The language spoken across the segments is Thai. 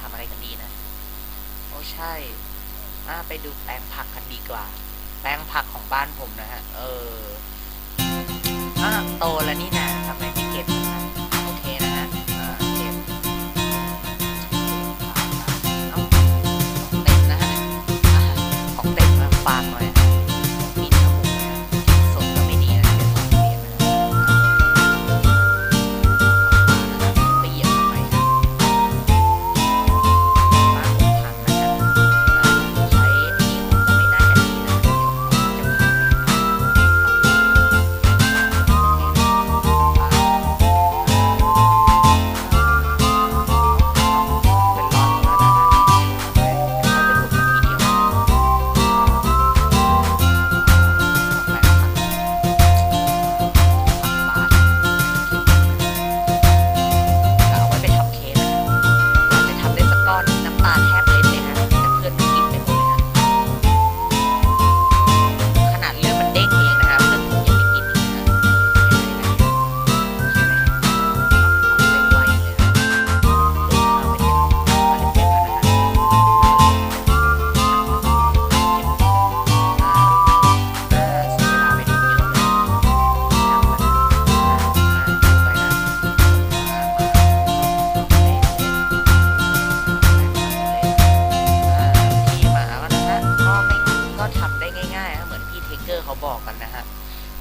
ทำอะไรกันดีนะ โอ้ใช่มาไปดูแปลงผักกันดีกว่า แปลงผักของบ้านผมนะฮะ เอออ่าโตแล้วนี่นะทำไมไม่เก็บ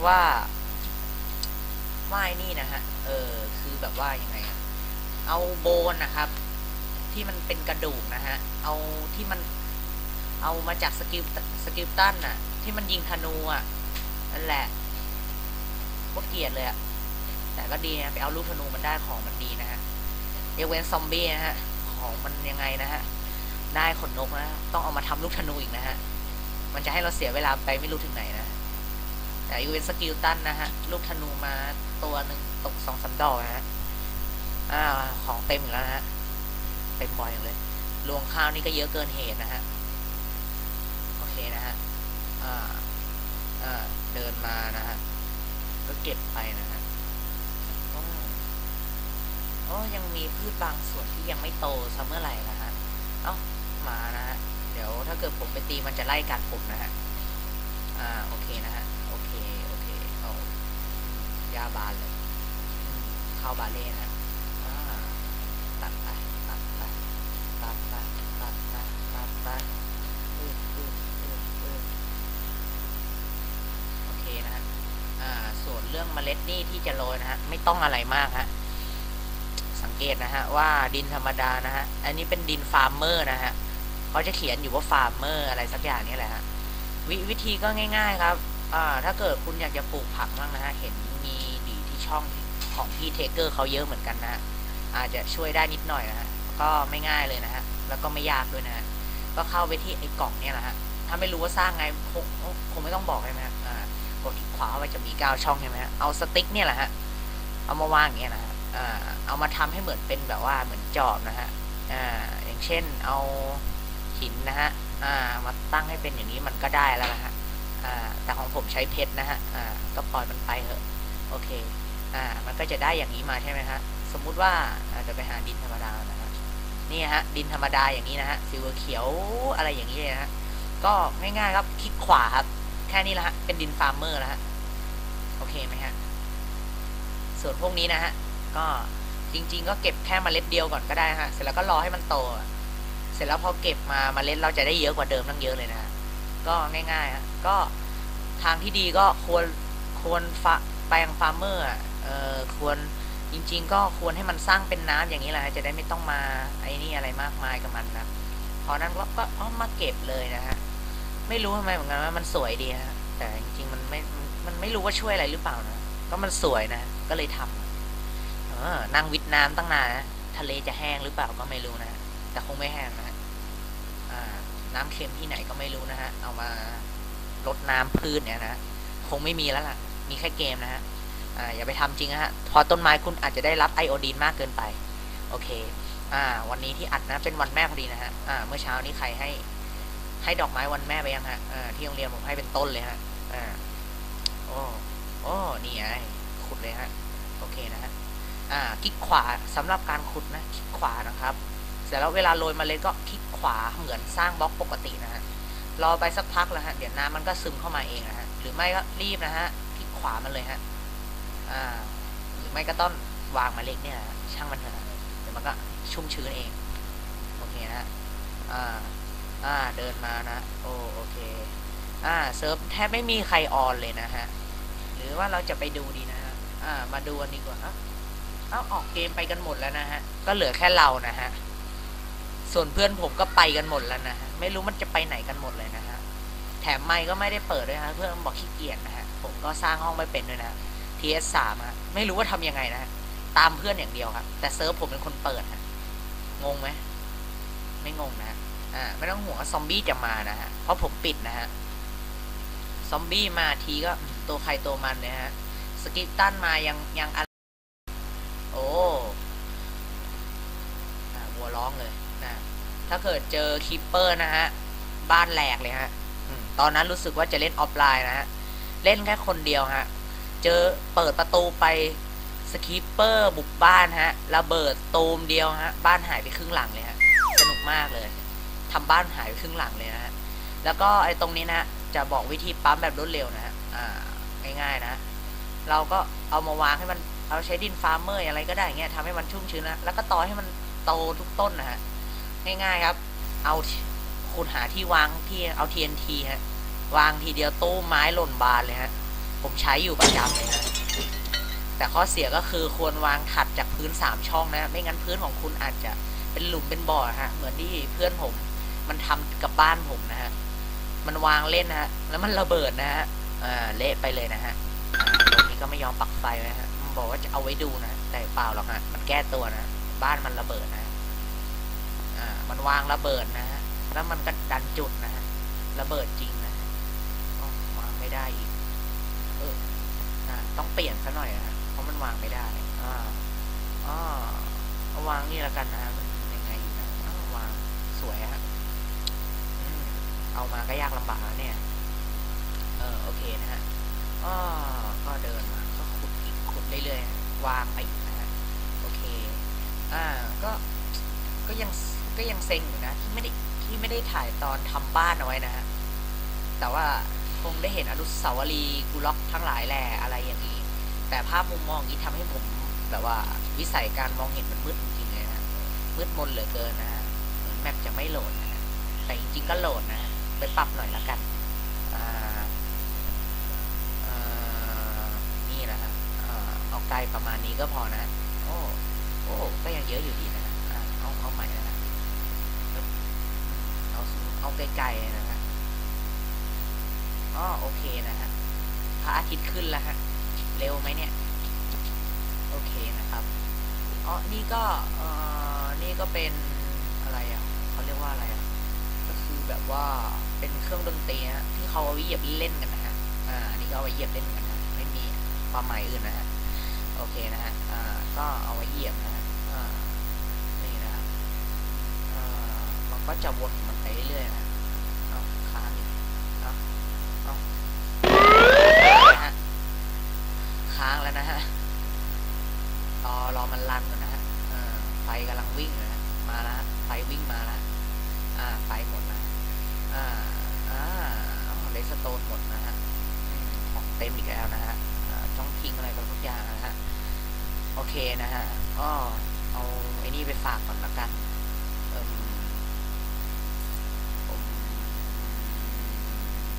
ว่าว่าไอ้นี่นะฮะ เออ คือแบบว่ายังไงเอาโบนนะครับ ที่มันเป็นกระดูกนะฮะ เอาที่มันเอามาจากสกิลสกิลตันน่ะ ที่มันยิงธนูอะนั่นแหละโคตรเกลียดเลยอะแต่ก็ดีนะไปเอาลูกธนูมันได้ของมันดีนะฮะยกเวนซอมบี้นะฮะ ของมันยังไงนะฮะ ได้ขนนกนะ ต้องเอามาทำลูกธนูอีกนะฮะ มันจะให้เราเสียเวลาไปไม่รู้ถึงไหนนะ แต่ยูเวนสกิลตันนะฮะ ลูกธนูมาตัวหนึ่งตกสองสามดอกนะฮะอ่าของเต็มอีกแล้วนะฮะเต็มบ่อยเลยรวงข้าวนี่ก็เยอะเกินเหตุนะฮะ โอเคนะฮะอ่าอ่าเดินมานะฮะ ก็เก็บไปนะฮะอืมโอ้ยังมีพืชบางส่วนที่ยังไม่โตซะเมื่อไหร่นะฮะ เอ้ามานะฮะ เดี๋ยวถ้าเกิดผมไปตีมันจะไล่กัดผมนะฮะ อ่า โอเคนะฮะ โอเค โอเคเอา ยาบานเลยเข้าบาเล่นะตัดไปตัดไปตัดไปตัดไปตัดไปอืดอืดอืดอืโอเคนะฮะส่วนเรื่องเมล็ดนี่ที่จะโรยนะฮะไม่ต้องอะไรมากฮะสังเกตนะฮะว่าดินธรรมดานะฮะอันนี้เป็นดินฟาร์มเมอร์นะฮะเขาจะเขียนอยู่ว่าฟาร์มเมอร์อะไรสักอย่างนี้แหละฮะววิธีก็ง่าย ๆ ครับ อ่า ถ้าเกิดคุณอยากจะปลูกผักบ้างนะฮะ เห็นมี ช่องของพี่เทเกอร์เขาเยอะเหมือนกันนะ อาจจะช่วยได้นิดหน่อยนะฮะก็ไม่ง่ายเลยนะฮะแล้วก็ไม่ยากด้วยนะฮะก็เข้าไปที่ไอ้กล่องเนี่ยแหละฮะถ้าไม่รู้ว่าสร้างไงคงคงไม่ต้องบอกใช่ไหมฮะกดขวาว่าจะมีก้าช่องใช่ไหมฮะเอาสติ๊กเนี่ยแหละฮะเอามาวางอย่างเงี้ยนะฮะเอามาทำให้เหมือนเป็นแบบว่าเหมือนจอบนะฮะอย่างเช่นเอาหินนะฮะมาตั้งให้เป็นอย่างนี้มันก็ได้แล้วนะฮะแต่ของผมใช้เพชรนะฮะก็ปล่อยมันไปเถอะโอเค อ่า มันก็จะได้อย่างนี้มาใช่ไหมฮะ สมมุติว่าอ่าเดี๋ยวไปหาดินธรรมดานะฮะนี่ฮะ ดินธรรมดาอย่างนี้นะฮะ สีเขียวอะไรอย่างนี้เลยนะฮะ ก็ง่ายๆครับ คลิกขวาครับ แค่นี้แหละฮะ เป็นดินฟาร์มเมอร์แล้วฮะ โอเคไหมฮะ ส่วนพวกนี้นะฮะ ก็จริง ๆ ก็เก็บแค่เมล็ดเดียวก่อนก็ได้ฮะ เสร็จแล้วก็รอให้มันโต เสร็จแล้วพอเก็บมาเมล็ดเราจะได้เยอะกว่าเดิมตั้งเยอะเลยนะฮะก็ง่ายๆฮะ ก็ทางที่ดีก็ควรควรฟะแปลงฟาร์มเมอร์ เอ่อควรจริง ๆ ก็ควรให้มันสร้างเป็นน้ำอย่างนี้แหละจะได้ไม่ต้องมาไอ้นี่อะไรมากมายกับมันนะพอนั้นก็ก็เอามาเก็บเลยนะฮะไม่รู้ทำไมเหมือนกันว่ามันสวยดีฮะแต่จริง ๆ มันไม่มันไม่รู้ว่าช่วยอะไรหรือเปล่านะก็มันสวยนะก็เลยทำเออนั่งวิทน้ำตั้งนานนะทะเลจะแห้งหรือเปล่าก็ไม่รู้นะแต่คงไม่แห้งนะอ่าน้ำเค็มที่ไหนก็ไม่รู้นะฮะเอามาลดน้ำพืชเนี่ยนะคงไม่มีแล้วล่ะ มีแค่เกมนะฮะ อ่าอย่าไปทำจริงนะฮะพอต้นไม้คุณอาจจะได้รับไอโอดีนมากเกินไป โอเคอ่าวันนี้ที่อัดนะเป็นวันแม่พอดีนะฮะอ่าเมื่อเช้านี้ใครให้ให้ดอกไม้วันแม่ไปยังฮะอ่าที่โรงเรียนผมให้เป็นต้นเลยฮะอ่าโอ้โอ้นี่ไงขุดเลยฮะโอเคนะฮะอ่าคลิกขวาสำหรับการขุดนะคลิกขวานะครับ เสร็จแล้วเวลาโรยเมล็ดก็คลิกขวาเหมือนสร้างบล็อกปกตินะฮะรอไปสักพักแล้วฮะเดี๋ยวน้ำมันก็ซึมเข้ามาเองนะฮะหรือไม่ก็รีบนะฮะคลิกขวามันเลยฮะ อ่าหรือไม่ก็ต้องวางมาเล็ดเนี่ยช่างมันเถอะเดี๋ยวมันก็ชุ่มชื้นเองโอเคนะอ่าอ่าเดินมานะโอโอเคอ่าเซิร์ฟแทบไม่มีใครออนเลยนะฮะหรือว่าเราจะไปดูดีนะฮะอ่ามาดูอันนี้ก่อนอะเอ้าออกเกมไปกันหมดแล้วนะฮะ ก็เหลือแค่เรานะฮะ ส่วนเพื่อนผมก็ไปกันหมดแล้วนะฮะ ไม่รู้มันจะไปไหนกันหมดเลยนะฮะ แถมไมค์ก็ไม่ได้เปิดด้วยฮะ เพื่อนบอกขี้เกียจนะฮะ ผมก็สร้างห้องไม่เป็นด้วยนะ TS3 ฮะไม่รู้ว่าทำยังไงนะตามเพื่อนอย่างเดียวครับ แต่เซิร์ฟผมเป็นคนเปิดฮะงงไหมไม่งงนะอ่าไม่ต้องห่วงว่าซอมบี้จะมานะฮะเพราะผมปิดนะฮะซอมบี้มาทีก็ตัวใครตัวมันเนี่ยฮะสกิลตันมายังยังอะไรโอ้อ่าวัวร้องเลยนะถ้าเกิดเจอคิปเปอร์นะฮะบ้านแหลกเลยฮะตอนนั้นรู้สึกว่าจะเล่นออฟไลน์นะฮะเล่นแค่คนเดียวฮะ เจอเปิดประตูไปสคิปเปอร์บุกบ้านฮะระเบิดตูมเดียวฮะบ้านหายไปครึ่งหลังเลยฮะสนุกมากเลยทำบ้านหายไปครึ่งหลังเลยนะฮะแล้วก็ไอ้ตรงนี้นะฮะจะบอกวิธีปั๊มแบบรวดเร็วนะฮะอ่าง่ายๆนะ เราก็เอามาวางให้มันเอาใช้ดินฟาร์มเมอร์อะไรก็ได้เงี้ยทำให้มันชุ่มชื้นนะแล้วก็ต่อให้มันโตทุกต้นนะฮะง่ายๆครับ เอาคุณหาที่วางที่เอา TNT ฮะวางทีเดียวตู้ไม้หล่นบานเลยฮะ ผมใช้อยู่ประจำเลยนะแต่ข้อเสียก็คือควรวางถัดจากพื้นสามช่องนะ ไม่งั้นพื้นของคุณอาจจะเป็นหลุมเป็นบ่อฮะ เหมือนที่เพื่อนผม มันทำกับบ้านผมนะฮะ มันวางเล่นนะฮะ แล้วมันระเบิดนะฮะอ่าเละไปเลยนะฮะตรงนี้ก็ไม่ยอมปักไฟนะฮะมันบอกว่าจะเอาไว้ดูนะ แต่เปล่าหรอกฮะ มันแก้ตัวนะ บ้านมันระเบิดนะอ่า มันวางระเบิดนะฮะ แล้วมันก็ดันจุดนะฮะ ระเบิดจริงนะวางไม่ได้อีก เอออ่าต้องเปลี่ยนซะหน่อยนะเพราะมันวางไม่ได้อ่าอ๋อวางนี่ล้วกันนะมันยังไงอยู่นะวางสวยฮะเอามาก็ยากลำบากแล้วเนี่ย เออโอเคนะฮะก็ก็เดินมาก็ขุดอีกขุดเรื่อยๆวางไปอีกนะฮะโอเค อ่าก็ก็ยังก็ยังเซ็งอยู่นะที่ไม่ได้ที่ไม่ได้ถ่ายตอนทำบ้านเอาไว้นะฮะแต่ว่าคงได้เห็นอนุสาวรีย์กูล็อก ทั้งหลายแหล่อะไรอย่างนี้ แต่ภาพมุมมองนี้ทำให้ผมแบบว่าวิสัยการมองเห็นมันมืดจริงๆเลยนะมืดมนเหลือเกินนะเหมือนแมปจะไม่โหลดนะแต่จริงๆก็โหลดนะไปปรับหน่อยละกันนี่แหละฮะอ่าเอาไกลประมาณนี้ก็พอนะ โอ้โอ้ก็ยังเยอะอยู่ดีนะฮะอ่าเอาเอาใหม่นะเอาเอาไกลๆนะฮะอ๋อโอเคนะฮะ ระอาทิตย์ขึ้นแล้วฮะ เร็วไหมเนี่ย โอเคนะครับอ๋อนี่ก็เอ่อนี่ก็เป็นอะไรอะเขาเรียกว่าอะไรอะ ก็คือแบบว่าเป็นเครื่องดนตรีฮะที่เขาเอาไว้เหยียบเล่นกันนะฮะ อ่าอันนี้ก็เอาไว้เหยียบเล่นกันนะไม่มีความหมายอื่นนะฮะ โอเคนะฮะ อ่า ก็เอาไว้เหยียบนะฮะอ่านี่นะฮะอ่ามันก็จะวนมันไปเรื่อยๆนะเอาค้างอีกเอาเอา แล้วนะฮะรอรอมันรันก่อนนะฮะไฟกำลังวิ่งนะฮะมาละไฟวิ่งมาล้วอ่าไฟหมดนะอ่าอ่าเลสโตนหมดนะฮะของเต็มอีกแล้วนะฮะอ่องทิ้งอะไรกันทุกอย่างนะฮะโอเคนะฮะก็เอาไอ้นี่ไปฝากก่อนละกันเอิ่มผม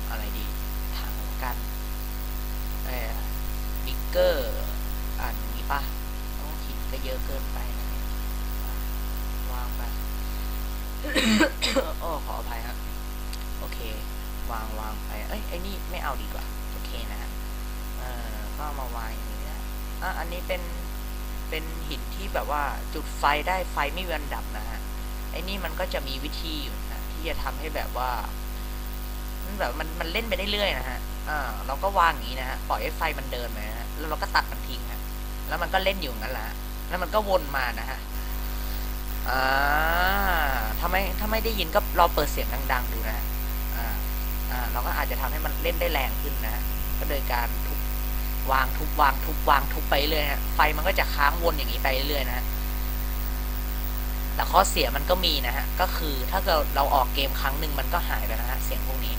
อะไรดี ถังกัน เออบิ๊กเกอร์อ่านอย่างนี้ป่ะต้องหินก็เยอะเกินไปนะเนี่ยอะวางไป โอ้ ขออภัยครับ โอเค วางวางไป เอ้ย ไม่เอาดีกว่า โอเคนะฮะเอ่อก็มาวางอย่างนี้นะอะอันนี้เป็นเป็นหินที่แบบว่าจุดไฟได้ไฟไม่วันดับนะฮะไอ้นี่มันก็จะมีวิธีอยู่นะที่จะทำให้แบบว่ามันแบบมันมันเล่นไปได้เรื่อยนะฮะอ่าเราก็วางอย่างนี้นะฮะปล่อยให้ไฟมันเดินไปนะฮะแล้วเราก็ตัดมันทิ้งฮะแล้วมันก็เล่นอยู่งั้นแหละแล้วมันก็วนมานะฮะอ่าถ้าไม่ถ้าไม่ได้ยินก็เราเปิดเสียงดัง ๆ ดูนะะ เราก็อาจจะทำให้มันเล่นได้แรงขึ้นนะฮะก็โดยการทุบวางทุบวางทุบวางทุบไปเรื่อยฮะไฟมันก็จะค้างวนอย่างนี้ไปเรื่อยนะฮะแต่ข้อเสียมันก็มีนะฮะก็คือถ้าเกิดเราออกเกมครั้งหนึ่งมันก็หายไปนะฮะเสียงพวกนี้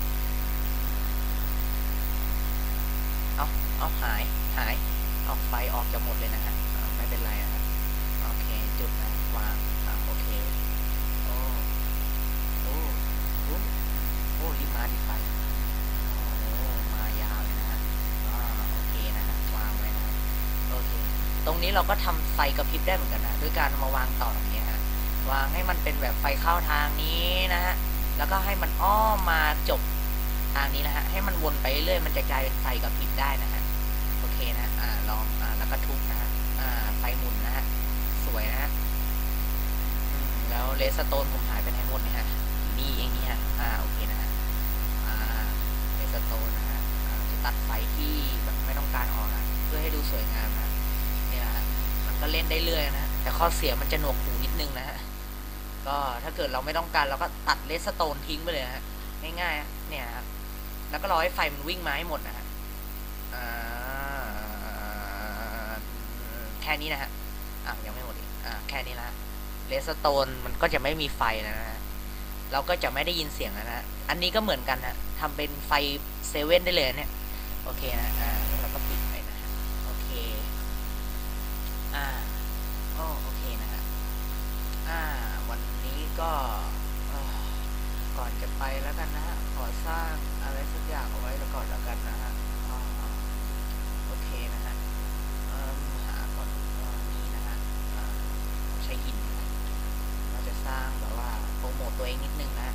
เอาเอาหายหายเอาไฟออกจะหมดเลยนะฮะไม่เป็นไรนะฮะโอเคจุดนะวางอ่าโอเค โอ้โอ้โอ้โอ้รีบมาดิไฟโอ้มายาวเลยนะฮะโอเคนะฮะวางไว้นะโอเค ตรงนี้เราก็ทำไฟกระพริบได้เหมือนกันนะด้วยการมาวางต่ออย่างเงี้ยฮะวางให้มันเป็นแบบไฟเข้าทางนี้นะฮะแล้วก็ให้มันอ้อมมาจบทางนี้นะฮะให้มันวนไปเรื่อยมันจะกลายเป็นไฟกระพริบได้นะฮะโอเคนะอ่าลองอ่าแล้วก็ทุบนะฮะอ่าไฟหมุนนะฮะสวยนะฮะแล้วเลสโตนผมหายไปไหนหมดเนี่ยฮะ สวยงามนะเนี่ยฮะมันก็เล่นได้เรื่อยนะแต่ข้อเสียมันจะหนวกหูนิดนึงนะฮะก็ถ้าเกิดเราไม่ต้องการเราก็ตัดเลสโตนทิ้งไปเลยนะฮะง่ายๆเนี่ยครับแล้วก็รอให้ไฟมันวิ่งมาให้หมดนะฮะแค่นี้นะฮะอะยังไม่หมดอีกอ่าแค่นี้ละเลสโตนมันก็จะไม่มีไฟแล้วนะฮะเราก็จะไม่ได้ยินเสียงแล้วนะฮะอันนี้ก็เหมือนกันนะทำเป็นไฟเซเว่นได้เลยนะเนี่ยโอเคนะอ่า ก็ก่อนจะไปแล้วกันนะฮะขอสร้างอะไรสักอย่างเอาไว้แล้วก่อนแล้วกันนะฮะโอเคนะฮะหาก่อนนี้นะฮะใช้หินเราจะสร้างแบบว่าโปรโมตตัวเองนิดนึงนะ